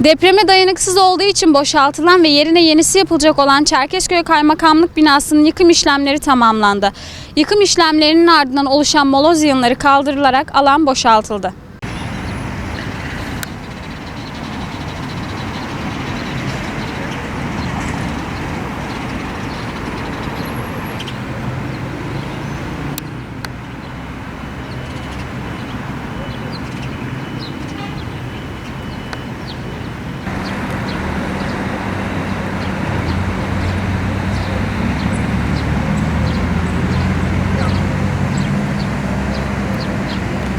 Depreme dayanıksız olduğu için boşaltılan ve yerine yenisi yapılacak olan Çerkezköy Kaymakamlık binasının yıkım işlemleri tamamlandı. Yıkım işlemlerinin ardından oluşan moloz yığınları kaldırılarak alan boşaltıldı.